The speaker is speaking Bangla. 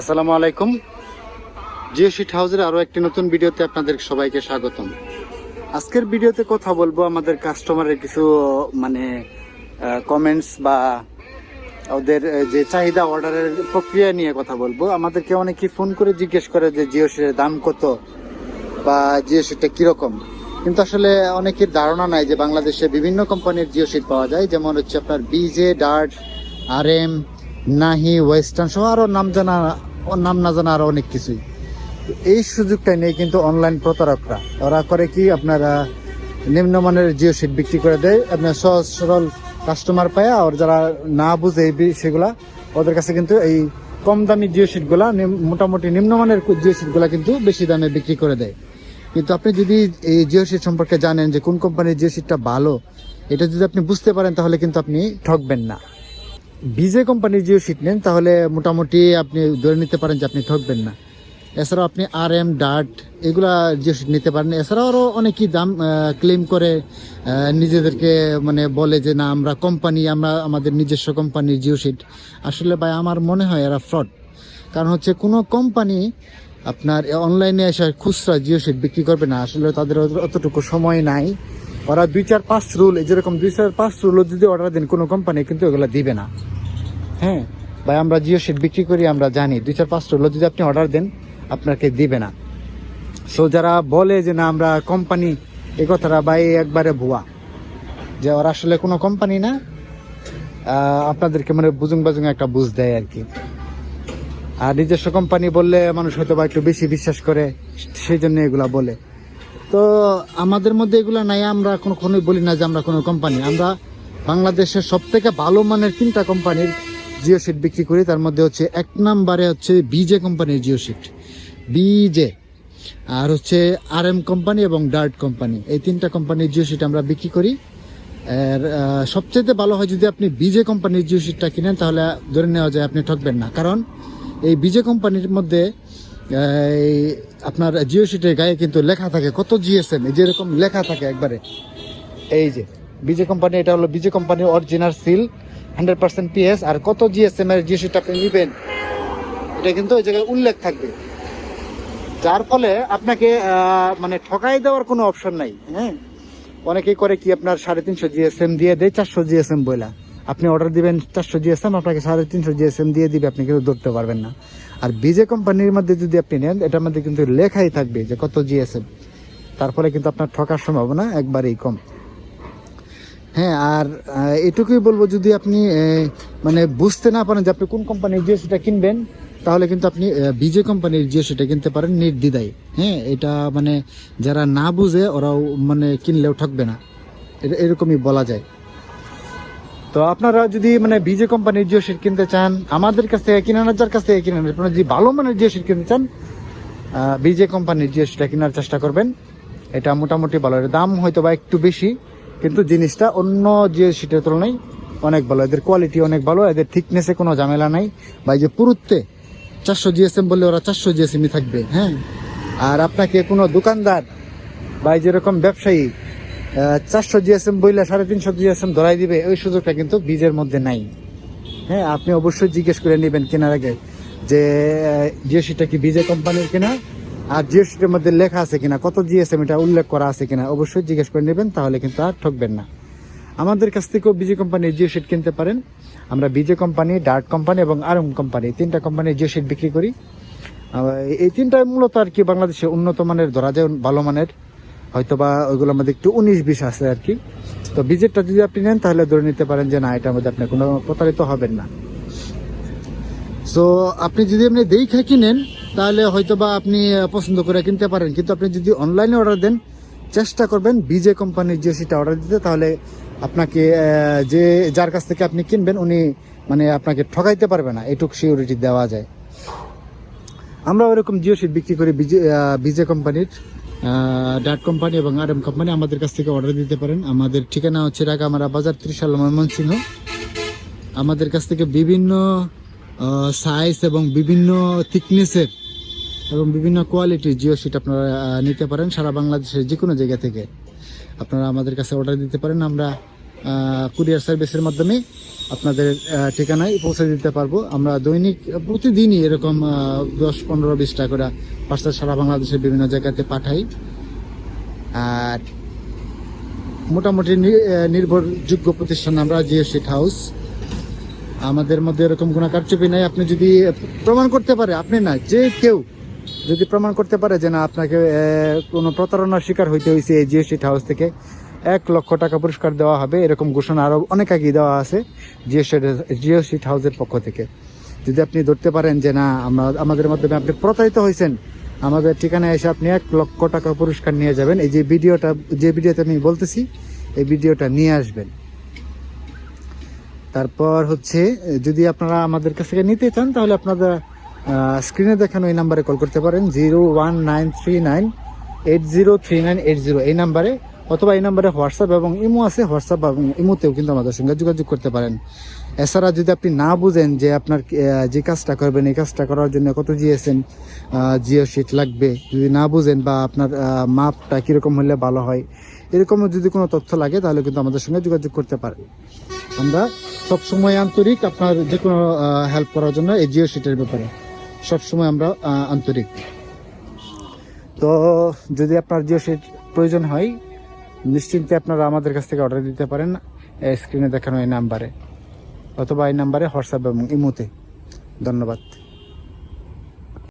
আসসালামু আলাইকুম। জিও শিট হাউসের আরও একটি নতুন ভিডিওতে আপনাদের সবাইকে স্বাগতম। আজকের ভিডিওতে কথা বলব আমাদের কাস্টমারের কিছু মানে কমেন্টস বা ওদের যে চাহিদা অর্ডারের প্রক্রিয়া নিয়ে কথা বলব। আমাদেরকে অনেকে ফোন করে জিজ্ঞেস করে যে জিও শিটের দাম কত বা জিও শিটটা কীরকম। কিন্তু আসলে অনেকের ধারণা নাই যে বাংলাদেশে বিভিন্ন কোম্পানির জিও শিট পাওয়া যায়। যেমন হচ্ছে আপনার বিজে ডার্ট আর এম নাহি ওয়েস্টার্ন সহ আরও নাম জানা নাম না জানা আরও অনেক কিছুই। এই সুযোগটা নেই কিন্তু অনলাইন প্রতারকরা, ওরা করে কি আপনারা নিম্নমানের জিও সিট বিক্রি করে দেয়, আপনার সহজ সরল কাস্টমার পায়, আর যারা না বুঝে এই বি- সেগুলা, ওদের কাছে কিন্তু এই কম দামি জিও শিটগুলা নিম- মোটামুটি নিম্নমানের জিও শিটগুলা কিন্তু বেশি দামে বিক্রি করে দেয়। কিন্তু আপনি যদি এই জিও সিট সম্পর্কে জানেন যে কোন কোম্পানির জিও সিটটা ভালো, এটা যদি আপনি বুঝতে পারেন তাহলে কিন্তু আপনি ঠকবেন না। বিজে কোম্পানির জিও শিট নেন, তাহলে মোটামুটি আপনি ধরে নিতে পারেন যে আপনি ঠকবেন না। এছাড়াও আপনি আর এম ডার্ট এগুলা জিও শিট নিতে পারেন, এছাড়াও আরও অনেকেই দাম ক্লেম করে নিজেদেরকে মানে বলে যে, না, আমরা কোম্পানি আমরা আমাদের নিজস্ব কোম্পানির জিও শিট আসলে ভাই, আমার মনে হয় এরা ফ্রড কারণ হচ্ছে কোনো কোম্পানি আপনার অনলাইনে এসে খুচরা জিও শিট বিক্রি করবে না। আসলে তাদের অতটুকু সময় নাই। ওরা দুই চার পাঁচ রুল যেরকম দুই চার পাঁচ রুল যদি অর্ডার দেন, কোনো কোম্পানি কিন্তু এগুলো দিবে না। হ্যাঁ ভাই, আমরা জিও শিট বিক্রি করি, আমরা জানি। দুই চার পাঁচ রুল যদি আপনি অর্ডার দেন, আপনাকে দিবে না। সো যারা বলে যে না, আমরা কোম্পানি এ কথাটা ভাই একবারে ভুয়া। যে ওরা আসলে কোনো কোম্পানি না আপনাদেরকে মানে বুজুং বাজুং একটা বুঝ দেয় আর কি। আর নিজস্ব কোম্পানি বললে মানুষ হয়তো বা একটু বেশি বিশ্বাস করে, সেই জন্য এগুলা বলে। তো, আমাদের মধ্যে এগুলা নাই, আমরা কখনোই বলি না যে আমরা কোনো কোম্পানি আমরা বাংলাদেশের সব থেকে ভালো মানের তিনটা কোম্পানির জিও শিট বিক্রি করি, তার মধ্যে হচ্ছে এক নাম্বারে হচ্ছে বিজে কোম্পানির জিও শিট বিজে। আর হচ্ছে আর এম কোম্পানি এবং ডার্ট কোম্পানি। এই তিনটা কোম্পানির জিও শিট আমরা বিক্রি করি। আর সবচেয়ে ভালো হয় যদি আপনি বিজে কোম্পানির জিও শিটটা কিনেন, তাহলে ধরে নেওয়া যায় আপনি ঠকবেন না। কারণ এই বিজে কোম্পানির মধ্যে আপনার জিও শিটের গায়ে কিন্তু লেখা থাকে কত জিএসএম যেরকম লেখা থাকে একবারে। এই যে, বিজে কোম্পানি, এটা হলো বিজে কোম্পানির original seal hundred percent PS, আর কত জিএসএম এর জিও শিট আপনি নেবেন, এটা কিন্তু ওই জায়গায় উল্লেখ থাকবে। যার ফলে আপনাকে মানে ঠকাই দেওয়ার কোনো অপশন নাই হ্যাঁ? অনেকেই করে কি আপনার সাড়ে তিনশো জিএসএম দিয়ে দেয়, চারশো জিএসএম বইলা। আপনি অর্ডার দিবেন চারশো জিএসএম আপনাকে সাড়ে তিনশো জিএসএম দিয়ে দিবে, আপনি কিন্তু ধরতে পারবেন না। আর বিজে কোম্পানির মধ্যে যদি আপনি নেন, এটার মধ্যে কিন্তু লেখাই থাকবে যে কত জিএসএম তারপরে কিন্তু আপনার ঠকার সম্ভাবনা একবারেই কম। হ্যাঁ আর এটুকুই বলব যদি আপনি মানে বুঝতে না পারেন যে আপনি কোন কোম্পানির জিও সেটা কিনবেন, তাহলে কিন্তু আপনি বিজে কোম্পানির জিও সেটা কিনতে পারেন নির্দ্বিধায়। হ্যাঁ এটা মানে যারা না বুঝে ওরাও মানে কিনলেও ঠকবে না। এটা- এরকমই বলা যায়। তো আপনারা যদি মানে বিজে কোম্পানির জিও সেট কিনতে চান, আমাদের কাছ থেকে কিনেন আর যার কাছ থেকে কিনেন আপনারা যদি ভালো মানের জিও সেট কিনতে চান বিজে কোম্পানির জিও সেটা কেনার চেষ্টা করবেন, এটা মোটামুটি ভালো। দাম হয়তো বা একটু বেশি কিন্তু জিনিসটা অন্য জিও সিটের তুলনায় অনেক ভালো। এদের কোয়ালিটি অনেক ভালো, এদের থিকনেসে কোনো ঝামেলা নাই। বা এই যে পুরুত্বে চারশো জিএসএম বললে ওরা চারশো জিএসএমই থাকবে হ্যাঁ? আর আপনাকে কোনো দোকানদার বা যেরকম ব্যবসায়ী চারশো জিএসএম বললে সাড়ে তিনশো জিএসএম ধরাই দিবে, ওই সুযোগটা কিন্তু বীজের মধ্যে নাই। হ্যাঁ আপনি অবশ্যই জিজ্ঞেস করে নেবেন কেনার আগে যে জিওসিটা কি বিজে কোম্পানির কিনা? আর জিওসিটার মধ্যে লেখা আছে কিনা, কত জিএসএম এটা উল্লেখ করা আছে কিনা, অবশ্যই জিজ্ঞেস করে নেবেন, তাহলে কিন্তু আর ঠকবেন না। আমাদের কাছ থেকেও বিজে কোম্পানির জিও কিনতে পারেন। আমরা বিজে কোম্পানি, ডার্ট কোম্পানি এবং আরএম কোম্পানি তিনটা কোম্পানির জিও বিক্রি করি। এই তিনটা মূলত আর কি বাংলাদেশে উন্নত মানের, ধরা যায় ভালো মানের হয়তো বা ওইগুলোর মধ্যে একটু উনিশ বিশ আছে আর কি। তো বিজেটটা যদি আপনি নেন, তাহলে ধরে নিতে পারেন যে না, এটার মধ্যে আপনি কোনো প্রতারিত হবেন না। সো আপনি যদি আপনি দেখে কিনেন তাহলে হয়তো বা আপনি পছন্দ করে কিনতে পারেন। কিন্তু আপনি যদি অনলাইনে অর্ডার দেন, চেষ্টা করবেন বিজে কোম্পানির যে সেটা অর্ডার দিতে, তাহলে আপনাকে যে, যার কাছ থেকে আপনি কিনবেন, উনি মানে আপনাকে ঠকাইতে পারবে না। এটুক সিউরিটি দেওয়া যায়। আমরা ওরকম জিও শিট বিক্রি করি বিজে বিজে কোম্পানির ডাট কোম্পানি এবং আর এম কোম্পানি আমাদের কাছ থেকে অর্ডার দিতে পারেন। আমাদের ঠিকানা হচ্ছে রাগামারা বাজার ত্রিশাল ময়মনসিংহ। আমাদের কাছ থেকে বিভিন্ন সাইজ এবং বিভিন্ন থিকনেসের এবং বিভিন্ন কোয়ালিটির জিও শিট আপনারা নিতে পারেন সারা বাংলাদেশের যে কোনো জায়গা থেকে। আপনারা আমাদের কাছে অর্ডার দিতে পারেন, আমরা কুরিয়ার সার্ভিসের মাধ্যমে আপনাদের ঠিকানায় পৌঁছে দিতে পারব। আমরা দৈনিক, প্রতিদিনই এরকম দশ, পনেরো, বিশ টাকা করে পার্সেল সারা বাংলাদেশের বিভিন্ন জায়গাতে পাঠাই। আর মোটামুটি নির্ভরযোগ্য প্রতিষ্ঠান আমরা জিও শিট হাউস আমাদের মধ্যে এরকম কোনো কারচুপি নাই। আপনি যদি প্রমাণ করতে পারে, আপনি না যে কেউ যদি প্রমাণ করতে পারে যে না, আপনাকে কোনো প্রতারণার শিকার হইতে হয়েছে এই জিএসটি হাউস থেকে, এক লক্ষ টাকা পুরস্কার দেওয়া হবে, এরকম ঘোষণা আরও অনেক আগে দেওয়া আছে জিএসটি শিট হাউসের পক্ষ থেকে। যদি আপনি ধরতে পারেন যে না আমরা আমাদের মাধ্যমে আপনি প্রতারিত হয়েছেন আমাদের ঠিকানায় এসে আপনি এক লক্ষ টাকা পুরস্কার নিয়ে যাবেন। এই যে ভিডিওটা, যে ভিডিওতে আমি বলতেছি, এই ভিডিওটা নিয়ে আসবেন। তারপর হচ্ছে, যদি আপনারা আমাদের কাছ থেকে নিতে চান, তাহলে আপনারা স্ক্রিনে দেখানো এই নাম্বারে কল করতে পারেন zero one nine three nine eight zero three nine eight zero এই নাম্বারে অথবা এই নাম্বারে হোয়াটসঅ্যাপ এবং ইমো আছে হোয়াটসঅ্যাপ এবং ইমোতেও কিন্তু আমাদের সঙ্গে যোগাযোগ করতে পারেন। এছাড়া যদি আপনি না বুঝেন যে আপনার যে কাজটা করবেন, এই কাজটা করার জন্য কত জিএসএম জিও শিট লাগবে, যদি না বুঝেন বা আপনার মাপটা কীরকম হলে ভালো হয় এরকম যদি কোনো তথ্য লাগে, তাহলে কিন্তু আমাদের সঙ্গে যোগাযোগ করতে পারেন। আমরা সবসময় আন্তরিক আপনার যে কোনো হেল্প করার জন্য এই জিও সিটের ব্যাপারে। সবসময় আমরা আন্তরিক। তো যদি আপনার জিও সিট প্রয়োজন হয়, নিশ্চিন্তে আপনারা আমাদের কাছ থেকে অর্ডার দিতে পারেন স্ক্রিনে দেখানো এই নাম্বারে অথবা এই নাম্বারে হোয়াটসঅ্যাপ এবং ইমোতে ধন্যবাদ।